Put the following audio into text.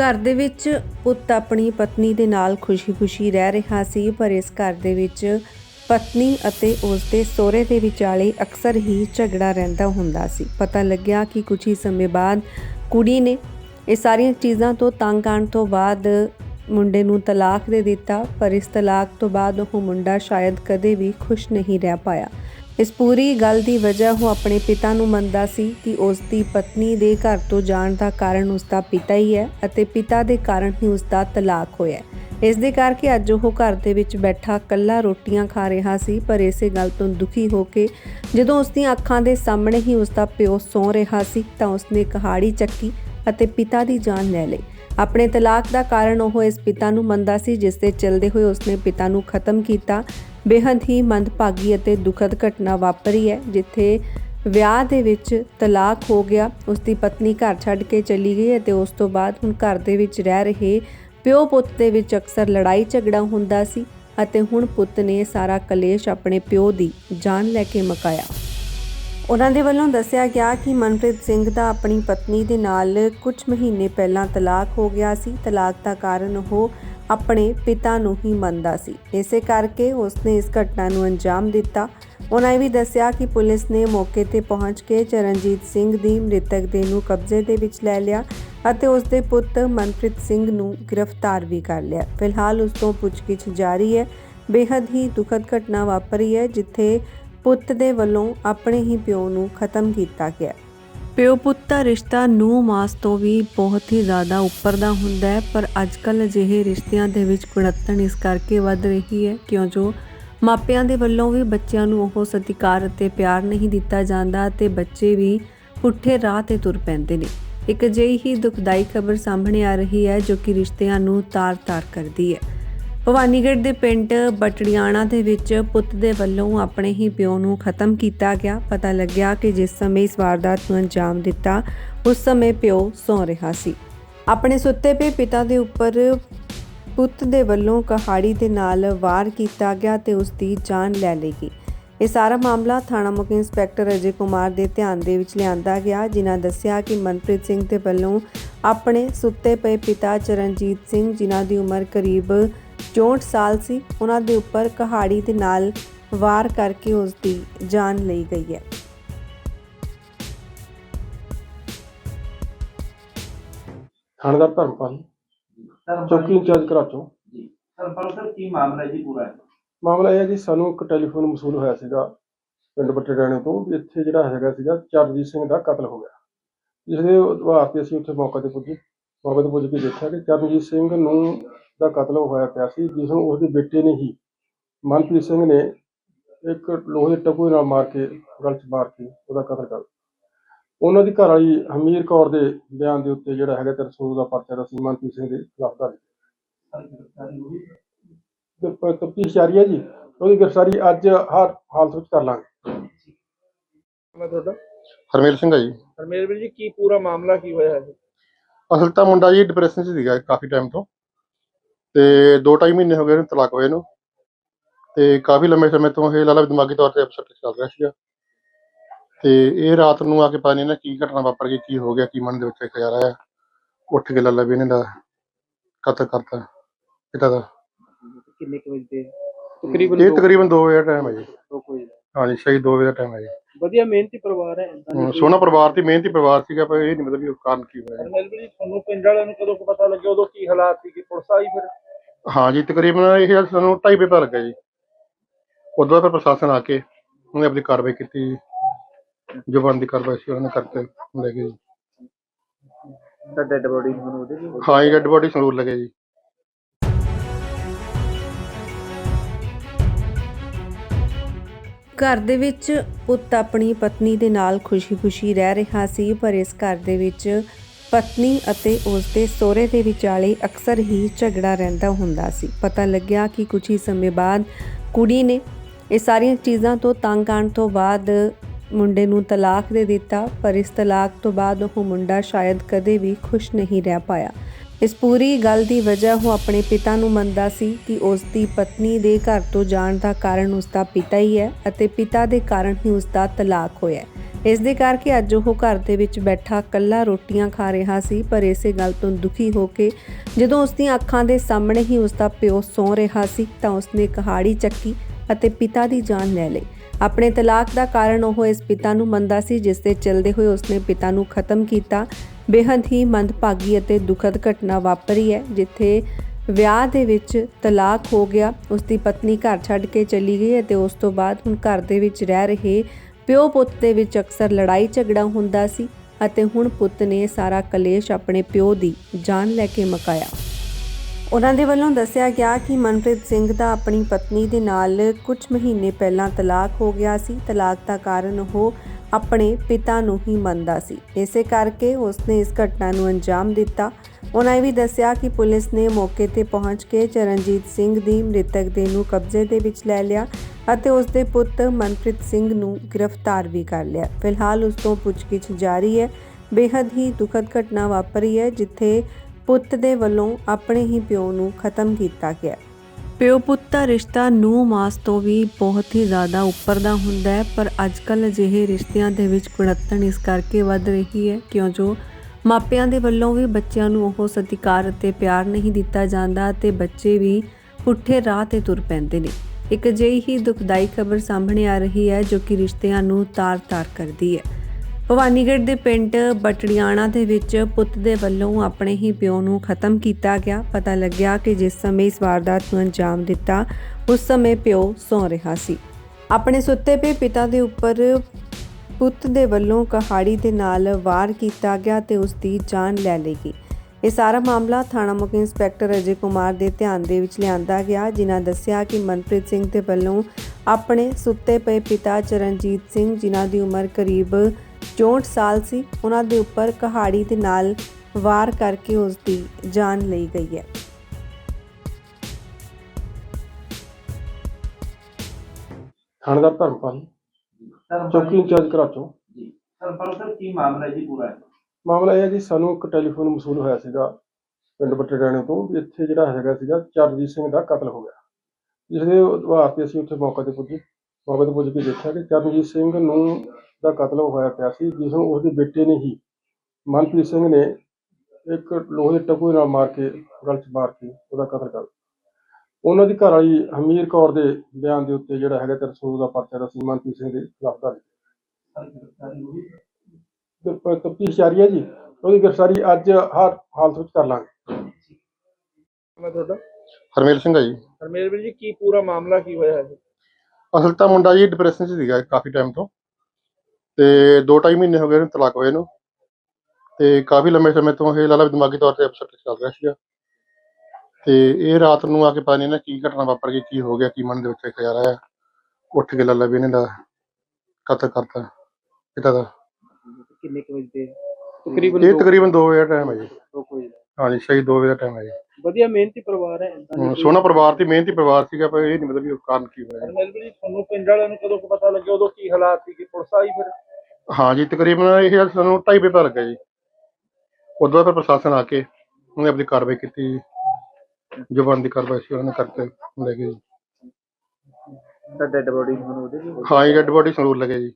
ਘਰ ਦੇ ਵਿੱਚ ਪੁੱਤ ਆਪਣੀ ਪਤਨੀ ਦੇ ਨਾਲ ਖੁਸ਼ੀ-ਖੁਸ਼ੀ ਰਹਿ ਰਿਹਾ ਸੀ, ਪਰ ਇਸ ਘਰ ਦੇ ਵਿੱਚ ਪਤਨੀ ਅਤੇ ਉਸ ਦੇ ਸਹੁਰੇ ਦੇ ਵਿਚਾਲੇ ਅਕਸਰ ਹੀ ਝਗੜਾ ਰਹਿੰਦਾ ਹੁੰਦਾ ਸੀ। ਪਤਾ ਲੱਗਿਆ ਕਿ ਕੁਝ ਹੀ ਸਮੇਂ ਬਾਅਦ ਕੁੜੀ ਨੇ ਇਹ ਸਾਰੀਆਂ ਚੀਜ਼ਾਂ ਤੋਂ ਤੰਗ ਆਉਣ ਤੋਂ ਬਾਅਦ ਮੁੰਡੇ ਨੂੰ ਤਲਾਕ ਦੇ ਦਿੱਤਾ, ਪਰ ਇਸ ਤਲਾਕ ਤੋਂ ਬਾਅਦ ਉਹ ਮੁੰਡਾ ਸ਼ਾਇਦ ਕਦੇ ਵੀ ਖੁਸ਼ ਨਹੀਂ ਰਹਿ ਪਾਇਆ। ਇਸ ਪੂਰੀ ਗੱਲ ਦੀ ਵਜ੍ਹਾ ਉਹ ਆਪਣੇ ਪਿਤਾ ਨੂੰ ਮੰਨਦਾ ਸੀ ਕਿ ਉਸ ਦੀ ਪਤਨੀ ਦੇ ਘਰ ਤੋਂ ਜਾਣ ਦਾ ਕਾਰਨ ਉਸ ਦਾ ਪਿਤਾ ਹੀ ਹੈ ਅਤੇ ਪਿਤਾ ਦੇ ਕਾਰਨ ਹੀ ਉਸ ਦਾ ਤਲਾਕ ਹੋਇਆ ਹੈ। ਇਸ ਦੇ ਕਰਕੇ ਅੱਜ ਉਹ ਘਰ ਦੇ ਵਿੱਚ ਬੈਠਾ ਕੱਲਾ ਰੋਟੀਆਂ ਖਾ ਰਿਹਾ ਸੀ, ਪਰ ਇਸੇ ਗੱਲ ਤੋਂ ਦੁਖੀ ਹੋ ਕੇ ਜਦੋਂ ਉਸ ਦੀਆਂ ਅੱਖਾਂ ਦੇ ਸਾਹਮਣੇ ਹੀ ਉਸ ਦਾ ਪਿਓ ਸੌਂ ਰਿਹਾ ਸੀ ਤਾਂ ਉਸਨੇ ਕਹਾੜੀ ਚੱਕੀ ਅਤੇ ਪਿਤਾ ਦੀ ਜਾਨ ਲੈ ਲਈ ਆਪਣੇ ਤਲਾਕ ਦਾ ਕਾਰਨ ਉਹ ਇਸ ਪਿਤਾ ਨੂੰ ਮੰਨਦਾ ਸੀ, ਜਿਸ ਦੇ ਚਲਦੇ ਹੋਏ ਉਸਨੇ ਪਿਤਾ ਨੂੰ ਖਤਮ ਕੀਤਾ ਬੇਹੱਦ ਹੀ ਮੰਦਭਾਗੀ ਅਤੇ ਦੁਖਦ ਘਟਨਾ ਵਾਪਰੀ ਹੈ, ਜਿੱਥੇ ਵਿਆਹ ਦੇ ਵਿੱਚ ਤਲਾਕ ਹੋ ਗਿਆ। ਉਸ ਦੀ ਪਤਨੀ ਘਰ ਛੱਡ ਕੇ ਚਲੀ ਗਈ ਅਤੇ ਉਸ ਤੋਂ ਬਾਅਦ ਹੁਣ ਘਰ ਦੇ ਵਿੱਚ ਰਹਿ ਰਹੇ ਪਿਓ ਪੁੱਤ ਦੇ ਵਿੱਚ ਅਕਸਰ ਲੜਾਈ ਝਗੜਾ ਹੁੰਦਾ ਸੀ ਅਤੇ ਹੁਣ ਪੁੱਤ ਨੇ ਸਾਰਾ ਕਲੇਸ਼ ਆਪਣੇ ਪਿਓ ਦੀ ਜਾਨ ਲੈ ਕੇ ਮਕਾਇਆ। ਉਹਨਾਂ ਦੇ ਵੱਲੋਂ ਦੱਸਿਆ ਗਿਆ ਕਿ ਮਨਪ੍ਰੀਤ ਸਿੰਘ ਦਾ ਆਪਣੀ ਪਤਨੀ ਦੇ ਨਾਲ ਕੁਝ ਮਹੀਨੇ ਪਹਿਲਾਂ ਤਲਾਕ ਹੋ ਗਿਆ ਸੀ। ਤਲਾਕ ਦਾ ਕਾਰਨ ਉਹ ਆਪਣੇ ਪਿਤਾ ਨੂੰ ਹੀ ਮੰਨਦਾ ਸੀ। ਇਸੇ ਕਰਕੇ ਉਸਨੇ ਇਸ ਘਟਨਾ ਨੂੰ ਅੰਜਾਮ ਦਿੱਤਾ। ਉਹਨਾਂ ਇਹ ਵੀ ਦੱਸਿਆ ਕਿ ਪੁਲਿਸ ਨੇ ਮੌਕੇ ਤੇ ਪਹੁੰਚ ਕੇ ਚਰਨਜੀਤ ਸਿੰਘ ਦੀ ਮ੍ਰਿਤਕ ਦੇਹ ਨੂੰ ਕਬਜ਼ੇ ਦੇ ਵਿੱਚ ਲੈ ਲਿਆ ਅਤੇ ਉਸ ਦੇ ਪੁੱਤ ਮਨਪ੍ਰੀਤ ਸਿੰਘ ਨੂੰ ਗ੍ਰਿਫਤਾਰ ਵੀ ਕਰ ਲਿਆ। ਫਿਲਹਾਲ ਉਸ ਤੋਂ ਪੁੱਛਗਿੱਛ ਜਾਰੀ ਹੈ। ਬੇਹੱਦ ਹੀ ਦੁਖਦ ਘਟਨਾ ਵਾਪਰੀ ਹੈ, ਜਿੱਥੇ ਪੁੱਤ ਦੇ ਵੱਲੋਂ ਆਪਣੇ ਹੀ ਪਿਓ ਨੂੰ ਖਤਮ ਕੀਤਾ ਗਿਆ। ਪਿਓ ਪੁੱਤ ਦਾ ਰਿਸ਼ਤਾ ਨੂੰ ਮਾਸ ਤੋਂ ਵੀ ਬਹੁਤ ਹੀ ਜ਼ਿਆਦਾ ਉੱਪਰ ਦਾ ਹੁੰਦਾ ਹੈ, ਪਰ ਅੱਜਕੱਲ ਅਜਿਹੇ ਰਿਸ਼ਤਿਆਂ ਦੇ ਵਿੱਚ ਕੁੜੱਤਣ ਇਸ ਕਰਕੇ ਵੱਧ ਰਹੀ ਹੈ ਕਿਉਂ ਜੋ ਮਾਪਿਆਂ ਦੇ ਵੱਲੋਂ ਵੀ ਬੱਚਿਆਂ ਨੂੰ ਉਹ ਸਤਿਕਾਰ ਅਤੇ ਪਿਆਰ ਨਹੀਂ ਦਿੱਤਾ ਜਾਂਦਾ ਤੇ ਬੱਚੇ ਵੀ ਪੁੱਠੇ ਰਾਹ ਤੇ ਤੁਰ ਪੈਂਦੇ ਨੇ। ਇੱਕ ਅਜਿਹੀ ਹੀ ਦੁਖਦਾਈ ਖਬਰ ਸਾਹਮਣੇ ਆ ਰਹੀ ਹੈ ਜੋ ਕਿ ਰਿਸ਼ਤਿਆਂ ਨੂੰ ਤਾਰ-ਤਾਰ ਕਰਦੀ ਹੈ। ਭਵਾਨੀਗੜ੍ਹ ਦੇ ਪਿੰਡ ਬਟੜਿਆਣਾ ਦੇ ਵਿੱਚ ਪੁੱਤ ਦੇ ਵੱਲੋਂ ਆਪਣੇ ਹੀ ਪਿਓ ਨੂੰ ਖਤਮ ਕੀਤਾ ਗਿਆ। ਪਤਾ ਲੱਗਿਆ ਕਿ ਜਿਸ ਸਮੇਂ ਇਸ ਵਾਰਦਾਤ ਨੂੰ ਅੰਜਾਮ ਦਿੱਤਾ, ਉਸ ਸਮੇਂ ਪਿਓ ਸੌਂ ਰਿਹਾ ਸੀ। ਆਪਣੇ ਸੁੱਤੇ ਪਏ ਪਿਤਾ ਦੇ ਉੱਪਰ ਪੁੱਤ ਦੇ ਵੱਲੋਂ ਕਹਾੜੀ ਦੇ ਨਾਲ ਵਾਰ ਕੀਤਾ ਗਿਆ ਤੇ ਉਸ ਦੀ ਜਾਨ ਲੈ ਲਈ ਗਈ। ਇਹ ਸਾਰਾ ਮਾਮਲਾ ਥਾਣਾ ਮੁਖੀ ਇੰਸਪੈਕਟਰ ਅਜੇ ਕੁਮਾਰ ਦੇ ਧਿਆਨ ਦੇ ਵਿੱਚ ਲਿਆਂਦਾ ਗਿਆ, ਜਿਨ੍ਹਾਂ ਦੱਸਿਆ ਕਿ ਮਨਪ੍ਰੀਤ ਸਿੰਘ ਦੇ ਵੱਲੋਂ ਆਪਣੇ ਸੁੱਤੇ ਪਏ ਪਿਤਾ ਚਰਨਜੀਤ ਸਿੰਘ, ਜਿਨ੍ਹਾਂ ਦੀ ਉਮਰ ਕਰੀਬ 64 ਸਾਲ ਸੀ ਉਹਨਾਂ ਦੇ ਉੱਪਰ ਕਹਾੜੀ ਦੇ ਨਾਲ ਵਾਰ ਕਰਕੇ ਉਸ ਦੀ ਜਾਨ ਲਈ ਗਈ ਹੈ। ਥਾਣੇਦਾਰ ਧਰਮਪਾਲ ਸਰ ਚੌਕੀ ਇੰਚਾਰਜ ਕਰਾਚੋਂ ਜੀ ਪਰ ਸਰ ਕੀ ਮਾਮਲਾ ਹੈ ਜੀ ਪੂਰਾ? ਮਾਮਲਾ ਇਹ ਹੈ ਜੀ ਸਾਨੂੰ ਇੱਕ ਟੈਲੀਫੋਨ ਮਸੂਲ ਹੋਇਆ ਸੀਗਾ ਪਿੰਡ ਬੱਟੇਡਾਣੇ ਤੋਂ ਵੀ ਇੱਥੇ ਜਿਹੜਾ ਹੈਗਾ ਸੀਗਾ ਚਰਨਜੀਤ ਸਿੰਘ ਦਾ ਕਤਲ ਹੋ ਗਿਆ। ਜਿਸ ਦੇ ਆਧਾਰ ਤੇ ਅਸੀਂ ਉੱਥੇ ਮੌਕੇ ਤੇ ਪੁੱਜੇ। ਮੌਕੇ ਤੇ ਪੁੱਜ ਕੇ ਦੇਖਿਆ ਕਿ ਚਰਨਜੀਤ ਸਿੰਘ ਨੂੰ ਦਾ ਕਤਲ ਹੋਇਆ ਪਿਆ ਸੀ ਜਿਸ ਨੂੰ ਉਸਦੇ ਬੇਟੇ ਨੇ ਹੀ ਮਨਪ੍ਰੀਤ ਸਿੰਘ ਨੇ ਇੱਕ ਲੋਹੇ ਦੇ ਟਕੂਏ ਨਾਲ ਮਾਰ ਕੇ ਗਲ 'ਚ ਮਾਰ ਕੇ ਉਹਦਾ ਕਤਲ ਕਰ ਦਿੱਤਾ। ਉਹਨਾਂ ਦੀ ਘਰ ਵਾਲੀ ਹਮੀਰ ਕੌਰ ਦੇ ਬਿਆਨ ਦੇ ਉੱਤੇ ਜਿਹੜਾ ਹੈਗਾ ਤੇ ਰਸੂਲ ਦਾ ਪਰਚਾ ਦਾ ਸੀ ਮਨਪ੍ਰੀਤ ਸਿੰਘ ਦੇ ਖਿਲਾਫ ਦਰਜ ਤਫਤੀਸ਼ ਜਾਰੀ ਹੈ ਜੀ। ਉਹਦੀ ਗ੍ਰਿਫਤਾਰੀ ਅੱਜ ਹਰ ਹਾਲਤ ਵਿੱਚ ਕਰ ਲਾਂਗੇ। ਮੈਂ ਤੁਹਾਡਾ ਹਰਮੇਲ ਸਿੰਘ ਜੀ। ਹਰਮੇਲ ਵੀਰ ਜੀ ਕੀ ਪੂਰਾ ਮਾਮਲਾ ਕੀ ਹੋਇਆ ਹੈ? ਅਸਲ ਤਾਂ ਮੁੰਡਾ ਜੀ ਡਿਪਰੈਸ਼ਨ 'ਚ ਸੀਗਾ ਕਾਫੀ ਟਾਈਮ ਤੋਂ ਤੇ 2.5 ਮਹੀਨੇ ਹੋ ਗਏ ਇਹਨੂੰ ਤਲਾਕ ਹੋਏ ਨੂੰ ਤੇ ਕਾਫੀ ਲੰਮੇ ਸਮੇਂ ਤੋਂ ਇਹ ਲਾਲਾ ਦਿਮਾਗੀ ਤੌਰ ਤੇ ਅਪਸੈਟ ਚੱਲ ਰਿਹਾ ਸੀਗਾ ਤੇ ਇਹ ਰਾਤ ਨੂੰ ਆ ਕੇ ਪਤਾ ਨਹੀਂ ਨਾ ਕੀ ਘਟਨਾ ਵਾਪਰ ਗਈ ਕੀ ਹੋ ਗਿਆ ਕੀ ਮਨ ਦੇ ਵਿੱਚ ਖਿਆਲ ਆਇਆ ਉੱਠ ਕੇ ਲਾਲਾ ਵੀ ਇਹਨਾਂ ਦਾ ਕਤਲ ਕਰਤਾ ਪਿਤਾ ਦਾ। ਕਿੰਨੇ ਕੁ ਵਜੇ ਦੇ ਤਕਰੀਬਨ ਇਹ ਤਕਰੀਬਨ 2 ਵਜੇ ਦਾ ਟਾਈਮ ਹੈ ਜੀ। ਹਾਂਜੀ ਸਹੀ 2 ਵਜੇ ਦਾ ਟਾਈਮ ਹੈ ਜੀ। ਵਧੀਆ ਮਿਹਨਤੀ ਪਰਿਵਾਰ ਹੈ ਏਦਾਂ ਹੁਣ ਦੀ ਸੋਹਣਾ ਪਰਿਵਾਰ ਤੇ ਮਿਹਨਤੀ ਪਰਿਵਾਰ ਸੀਗਾ ਪਰ ਇਹ ਨਹੀਂ ਮਤਲਬ ਵੀ ਉਹ ਕਾਰਨ ਕੀ ਹੋਇਆ। ਹਰਮੇਲ ਜੀ ਤੁਹਾਨੂੰ ਪਿੰਡ ਵਾਲਿਆਂ ਨੂੰ ਕਦੋਂ ਕੁ ਪਤਾ ਲੱਗਿਆ ਉਦੋਂ ਕੀ ਹਾਲਾਤ ਸੀ ਕਿ ਪੁਲਿਸ ਆਈ ਫਿਰ? ਹਾਂ ਜੀ ਤਕਰੀਬਨ ਇਹ ਸਾਨੂੰ 2:30 ਵਜੇ ਪਤਾ ਲੱਗਾ ਜੀ। ਉਦੋਂ ਫਿਰ ਪ੍ਰਸ਼ਾਸਨ ਆ ਕੇ ਉਹਨੇ ਆਪਣੀ ਕਾਰਵਾਈ ਕੀਤੀ ਜੋ। ਬਣਦੀ ਕਾਰਵਾਈ ਸੀ ਉਹਨੇ ਕਰਕੇ ਲੈ ਗਏ ਜੀ। ਤਾਂ ਡੈਡ ਬੋਡੀ ਨੂੰ ਉਹਦੇ ਵੀ ਹਾਂ ਜੀ ਡੈਡ ਬੋਡੀ ਸੰਗਰੂਰ ਲੱਗੇ ਜੀ। ਘਰ ਦੇ ਵਿੱਚ ਪੁੱਤ ਆਪਣੀ ਪਤਨੀ ਦੇ ਨਾਲ ਖੁਸ਼ੀ-ਖੁਸ਼ੀ ਰਹਿ ਰਿਹਾ ਸੀ, ਪਰ ਇਸ ਘਰ ਦੇ ਵਿੱਚ ਪਤਨੀ ਅਤੇ ਉਸ ਦੇ ਸਹੁਰੇ ਦੇ ਵਿਚਾਲੇ ਅਕਸਰ ਹੀ ਝਗੜਾ ਰਹਿੰਦਾ ਹੁੰਦਾ ਸੀ। ਪਤਾ ਲੱਗਿਆ ਕਿ ਕੁਝ ਹੀ ਸਮੇਂ ਬਾਅਦ ਕੁੜੀ ਨੇ ਇਹ ਸਾਰੀਆਂ ਚੀਜ਼ਾਂ ਤੋਂ ਤੰਗ ਆਉਣ ਤੋਂ ਬਾਅਦ ਮੁੰਡੇ ਨੂੰ ਤਲਾਕ ਦੇ ਦਿੱਤਾ, ਪਰ ਇਸ ਤਲਾਕ ਤੋਂ ਬਾਅਦ ਉਹ ਮੁੰਡਾ ਸ਼ਾਇਦ ਕਦੇ ਵੀ ਖੁਸ਼ ਨਹੀਂ ਰਹਿ ਪਾਇਆ। ਇਸ ਪੂਰੀ ਗੱਲ ਦੀ ਵਜ੍ਹਾ ਉਹ ਆਪਣੇ ਪਿਤਾ ਨੂੰ ਮੰਨਦਾ ਸੀ ਕਿ ਉਸ ਦੀ ਪਤਨੀ ਦੇ ਘਰ ਤੋਂ ਜਾਣ ਦਾ ਕਾਰਨ ਉਸ ਦਾ ਪਿਤਾ ਹੀ ਹੈ ਅਤੇ ਪਿਤਾ ਦੇ ਕਾਰਨ ਹੀ ਉਸ ਦਾ ਤਲਾਕ ਹੋਇਆ ਇਸ ਦੇ ਕਰਕੇ ਅੱਜ ਉਹ ਘਰ ਦੇ ਵਿੱਚ ਬੈਠਾ ਕੱਲਾ ਰੋਟੀਆਂ ਖਾ ਰਿਹਾ ਸੀ, ਪਰ ਇਸੇ ਗੱਲ ਤੋਂ ਦੁਖੀ ਹੋ ਕੇ ਜਦੋਂ ਉਸ ਦੀਆਂ ਅੱਖਾਂ ਦੇ ਸਾਹਮਣੇ ਹੀ ਉਸ ਦਾ ਪਿਓ ਸੌਂ ਰਿਹਾ ਸੀ ਤਾਂ ਉਸਨੇ ਕਹਾੜੀ ਚੱਕੀ ਅਤੇ ਪਿਤਾ ਦੀ ਜਾਨ ਲੈ ਲਈ। ਆਪਣੇ ਤਲਾਕ ਦਾ ਕਾਰਨ ਉਹ ਇਸ ਪਿਤਾ ਨੂੰ ਮੰਨਦਾ ਸੀ, ਜਿਸ ਦੇ ਚਲਦੇ ਹੋਏ ਉਸਨੇ ਪਿਤਾ ਨੂੰ ਖਤਮ ਕੀਤਾ। ਬੇਹੱਦ ਹੀ ਮੰਦਭਾਗੀ ਅਤੇ ਦੁਖਦ ਘਟਨਾ ਵਾਪਰੀ ਹੈ, ਜਿੱਥੇ ਵਿਆਹ ਦੇ ਵਿੱਚ ਤਲਾਕ ਹੋ ਗਿਆ। ਉਸ ਦੀ ਪਤਨੀ ਘਰ ਛੱਡ ਕੇ ਚਲੀ ਗਈ ਅਤੇ ਉਸ ਤੋਂ ਬਾਅਦ ਹੁਣ ਘਰ ਦੇ ਵਿੱਚ ਰਹਿ ਰਹੇ ਪਿਓ ਪੁੱਤ ਦੇ ਵਿੱਚ ਅਕਸਰ ਲੜਾਈ ਝਗੜਾ ਹੁੰਦਾ ਸੀ ਅਤੇ ਹੁਣ ਪੁੱਤ ਨੇ ਸਾਰਾ ਕਲੇਸ਼ ਆਪਣੇ ਪਿਓ ਦੀ ਜਾਨ ਲੈ ਕੇ ਮਕਾਇਆ। ਉਹਨਾਂ ਦੇ ਵੱਲੋਂ ਦੱਸਿਆ ਗਿਆ ਕਿ ਮਨਪ੍ਰੀਤ ਸਿੰਘ ਦਾ ਆਪਣੀ ਪਤਨੀ ਦੇ ਨਾਲ ਕੁਝ ਮਹੀਨੇ ਪਹਿਲਾਂ ਤਲਾਕ ਹੋ ਗਿਆ ਸੀ। ਤਲਾਕ ਦਾ ਕਾਰਨ ਉਹ ਆਪਣੇ ਪਿਤਾ ਨੂੰ ਹੀ ਮੰਨਦਾ ਸੀ। ਇਸੇ ਕਰਕੇ ਉਸਨੇ ਇਸ ਘਟਨਾ ਨੂੰ ਅੰਜਾਮ ਦਿੱਤਾ। ਉਹਨਾਂ ਇਹ ਵੀ ਦੱਸਿਆ ਕਿ ਪੁਲਿਸ ਨੇ ਮੌਕੇ ਤੇ ਪਹੁੰਚ ਕੇ ਚਰਨਜੀਤ ਸਿੰਘ ਦੀ ਮ੍ਰਿਤਕ ਦੇ ਨੂੰ ਕਬਜ਼ੇ ਦੇ ਵਿੱਚ ਲੈ ਲਿਆ ਅਤੇ ਉਸ ਦੇ ਪੁੱਤ ਮਨਪ੍ਰੀਤ ਸਿੰਘ ਨੂੰ ਗ੍ਰਿਫਤਾਰ ਵੀ ਕਰ ਲਿਆ। ਫਿਲਹਾਲ ਉਸ ਤੋਂ ਪੁੱਛਗਿੱਛ ਜਾਰੀ ਹੈ। ਬੇਹੱਦ ਹੀ ਦੁਖਦ ਘਟਨਾ ਵਾਪਰੀ ਹੈ, ਜਿੱਥੇ ਪੁੱਤ ਦੇ ਵੱਲੋਂ ਆਪਣੇ ਹੀ ਪਿਓ ਨੂੰ ਖਤਮ ਕੀਤਾ ਗਿਆ। ਪਿਓ ਪੁੱਤ ਦਾ ਰਿਸ਼ਤਾ ਨੂੰ ਮਾਸ ਤੋਂ ਵੀ ਬਹੁਤ ਹੀ ਜ਼ਿਆਦਾ ਉੱਪਰ ਦਾ ਹੁੰਦਾ ਹੈ, ਪਰ ਅੱਜਕੱਲ ਅਜਿਹੇ ਰਿਸ਼ਤਿਆਂ ਦੇ ਵਿੱਚ ਕੁੜੱਤਣ ਇਸ ਕਰਕੇ ਵੱਧ ਰਹੀ ਹੈ ਕਿਉਂ ਜੋ ਮਾਪਿਆਂ ਦੇ ਵੱਲੋਂ ਵੀ ਬੱਚਿਆਂ ਨੂੰ ਉਹ ਸਤਿਕਾਰ ਅਤੇ ਪਿਆਰ ਨਹੀਂ ਦਿੱਤਾ ਜਾਂਦਾ ਤੇ ਬੱਚੇ ਵੀ ਪੁੱਠੇ ਰਾਹ ਤੇ ਤੁਰ ਪੈਂਦੇ ਨੇ। ਇੱਕ ਅਜਿਹੀ ਹੀ ਦੁਖਦਾਈ ਖਬਰ ਸਾਹਮਣੇ ਆ ਰਹੀ ਹੈ ਜੋ ਕਿ ਰਿਸ਼ਤਿਆਂ ਨੂੰ ਤਾਰ-ਤਾਰ ਕਰਦੀ ਹੈ। ਭਵਾਨੀਗੜ੍ਹ ਦੇ ਪਿੰਡ ਬਟੜਿਆਣਾ ਦੇ ਵਿੱਚ ਪੁੱਤ ਦੇ ਵੱਲੋਂ ਆਪਣੇ ਹੀ ਪਿਓ ਨੂੰ ਖਤਮ ਕੀਤਾ ਗਿਆ। ਪਤਾ ਲੱਗਿਆ ਕਿ ਜਿਸ ਸਮੇਂ ਇਸ ਵਾਰਦਾਤ ਨੂੰ ਅੰਜਾਮ ਦਿੱਤਾ, ਉਸ ਸਮੇਂ ਪਿਓ ਸੌਂ ਰਿਹਾ ਸੀ। ਆਪਣੇ ਸੁੱਤੇ ਪਏ ਪਿਤਾ ਦੇ ਉੱਪਰ ਪੁੱਤ ਦੇ ਵੱਲੋਂ ਕਹਾੜੀ ਦੇ ਨਾਲ ਵਾਰ ਕੀਤਾ ਗਿਆ ਤੇ ਉਸ ਦੀ ਜਾਨ ਲੈ ਲਈ ਗਈ। ਇਹ ਸਾਰਾ ਮਾਮਲਾ ਥਾਣਾ ਮੁਖੀ ਇੰਸਪੈਕਟਰ ਅਜੇ ਕੁਮਾਰ ਦੇ ਧਿਆਨ ਦੇ ਵਿੱਚ ਲਿਆਂਦਾ ਗਿਆ, ਜਿਨ੍ਹਾਂ ਦੱਸਿਆ ਕਿ ਮਨਪ੍ਰੀਤ ਸਿੰਘ ਦੇ ਵੱਲੋਂ ਆਪਣੇ ਸੁੱਤੇ ਪਏ ਪਿਤਾ ਚਰਨਜੀਤ ਸਿੰਘ, ਜਿਨ੍ਹਾਂ ਦੀ ਉਮਰ ਕਰੀਬ 64 ਸਾਲ ਸੀ ਉਹਨਾਂ ਦੇ ਉੱਪਰ ਕਹਾੜੀ ਦੇ ਨਾਲ ਵਾਰ ਕਰਕੇ ਉਸ ਦੀ ਜਾਨ ਲਈ ਗਈ ਹੈ। ਥਾਣੇਦਾਰ ਧਰਮਪਾਲ। ਚੌਕੀ ਇੰਚਾਰਜ ਕਰਾਚੋਂ ਜੀ ਧਰਮਪਾਲ ਸਰ ਕੀ ਮਾਮਲਾ ਹੈ ਜੀ ਪੂਰਾ? ਹੈ ਮਾਮਲਾ ਇਹ ਹੈ ਜੀ ਸਾਨੂੰ ਇੱਕ ਟੈਲੀਫੋਨ ਮਸੂਲ ਹੋਇਆ ਸੀਗਾ ਪਿੰਡ ਬਟੜਾਣੇ ਤੋਂ ਵੀ ਇੱਥੇ ਜਿਹੜਾ ਹੈਗਾ ਸੀਗਾ ਚਰਨਜੀਤ ਸਿੰਘ ਦਾ ਕਤਲ ਹੋ ਗਿਆ। ਜਿਸ ਦੇ ਆਧਾਰ ਤੇ ਅਸੀਂ ਉੱਥੇ ਮੌਕੇ ਤੇ ਪੁੱਜੇ। ਮੌਕੇ ਤੇ ਪੁੱਜ ਕੇ ਦੇਖਿਆ ਕਿ ਚਰਨਜੀਤ ਸਿੰਘ ਨੂੰ ਦਾ ਕਤਲ ਹੋਇਆ ਪਿਆ ਸੀ ਜਿਸ ਨੂੰ ਉਸਦੇ ਬੇਟੇ ਨੇ ਹੀ ਮਨਪ੍ਰੀਤ ਸਿੰਘ ਨੇ ਇੱਕ ਲੋਹੇ ਦੇ ਟਕੂਏ ਨਾਲ ਮਾਰ ਕੇ ਗਲ 'ਚ ਮਾਰ ਕੇ ਉਹਦਾ ਕਤਲ ਕਰ ਦਿੱਤਾ। ਉਹਨਾਂ ਦੀ ਘਰ ਵਾਲੀ ਹਮੀਰ ਕੌਰ ਦੇ ਬਿਆਨ ਦੇ ਉੱਤੇ ਜਿਹੜਾ ਹੈਗਾ ਤਰਸੂਲ ਦਾ ਪਰਚਾ ਦਾ ਸੀ ਮਨਪ੍ਰੀਤ ਸਿੰਘ ਦੇ ਖਿਲਾਫ ਦਰਜ ਤਫਤੀਸ਼ ਜਾਰੀ ਹੈ ਜੀ। ਉਹਦੀ ਗ੍ਰਿਫਤਾਰੀ ਅੱਜ ਹਰ ਹਾਲਤ ਵਿੱਚ ਕਰ ਲਾਂਗੇ। ਮੈਂ ਤੁਹਾਡਾ? ਹਰਮੇਲ ਸਿੰਘ ਜੀ। ਹਰਮੇਲ ਵੀਰ ਜੀ ਕੀ ਪੂਰਾ ਮਾਮਲਾ ਕੀ ਹੋਇਆ ਹੈ? ਅਸਲ ਤਾਂ ਮੁੰਡਾ ਜੀ ਡਿਪਰੈਸ਼ਨ 'ਚ ਸੀਗਾ ਕਾਫੀ ਟਾਈਮ ਤੋਂ ਤੇ 2.5 ਮਹੀਨੇ ਹੋ ਗਏ ਇਹਨੂੰ ਤਲਾਕ ਹੋਏ ਨੂੰ ਤੇ ਕਾਫੀ ਲੰਬੇ ਸਮੇਂ ਤੋਂ ਇਹ ਲਾਲਾ ਦਿਮਾਗੀ ਤੌਰ ਤੇ ਅਪਸੈਟ ਚੱਲ ਰਿਹਾ ਸੀਗਾ ਤੇ ਇਹ ਰਾਤ ਨੂੰ ਆ ਕੇ ਪਤਾ ਨਹੀਂ ਨਾ ਕੀ ਘਟਨਾ ਵਾਪਰ ਗਈ ਕੀ ਹੋ ਗਿਆ ਕੀ ਮਨ ਦੇ ਵਿੱਚ ਖਿਆਲ ਆਇਆ ਉੱਠ ਕੇ ਲਾਲਾ ਵੀ ਇਹਨਾਂ ਦਾ ਕਤਲ ਕਰਤਾ ਪਿਤਾ ਦਾ। ਕਿੰਨੇ ਕੁ ਵਜੇ ਤਕਰੀਬਨ ਇਹ ਤਕਰੀਬਨ 2 ਵਜੇ ਟਾਈਮ ਹੈ ਜੀ। ਦੋ ਕੁ ਵਜੇ ਦਾ। ਹਾਂਜੀ ਸਹੀ 2 ਵਜੇ ਦਾ ਟਾਈਮ ਹੈ ਜੀ। ਵਧੀਆ ਮਿਹਨਤੀ ਪਰਿਵਾਰ ਹੈ। ਦੀ ਕੋਈ- ਸੋਹਣਾ ਪਰਿਵਾਰ ਸੀ ਮਿਹਨਤੀ ਪਰਿਵਾਰ ਸੀਗਾ ਪਰ ਇਹ ਨਹੀਂ ਮਤਲਬ ਵੀ ਉਹ ਕਾਰਨ ਕੀ ਹੋਇਆ। ਹਰਮੇਲ ਜੀ ਤੁਹਾਨੂੰ ਪਿੰਡ ਵਾਲਿਆਂ ਨੂੰ ਕਦੋਂ ਕੁ ਪਤਾ ਲੱਗਿਆ ਉਦੋਂ ਕੀ ਹਾਲਾਤ ਸੀ ਕਿ ਪੁਲਿਸ ਆਈ ਫਿਰ? ਹਾਂ ਜੀ ਤਕਰੀਬਨ ਇਹ ਸਾਨੂੰ 2:30 ਵਜੇ ਪਤਾ ਲੱਗਾ ਜੀ। ਉਦੋਂ ਬਾਅਦ ਫਿਰ ਪ੍ਰਸ਼ਾਸਨ ਆ ਕੇ ਉਹਨੇ ਆਪਣੀ ਕਾਰਵਾਈ ਕੀਤੀ ਜੋ। ਬਣਦੀ ਕਾਰਵਾਈ ਸੀ ਉਹਨਾਂ ਨੇ ਕਰਕੇ ਲੈ ਗਏ ਜੀ। ਤਾਂ ਡੈਡ ਬੋਡੀ ਨੂੰ ਉਹਦੇ ਵੀ ਹਾਂ ਜੀ ਡੈਡ ਬੋਡੀ ਸੰਗਰੂਰ ਲੱਗੇ ਜੀ।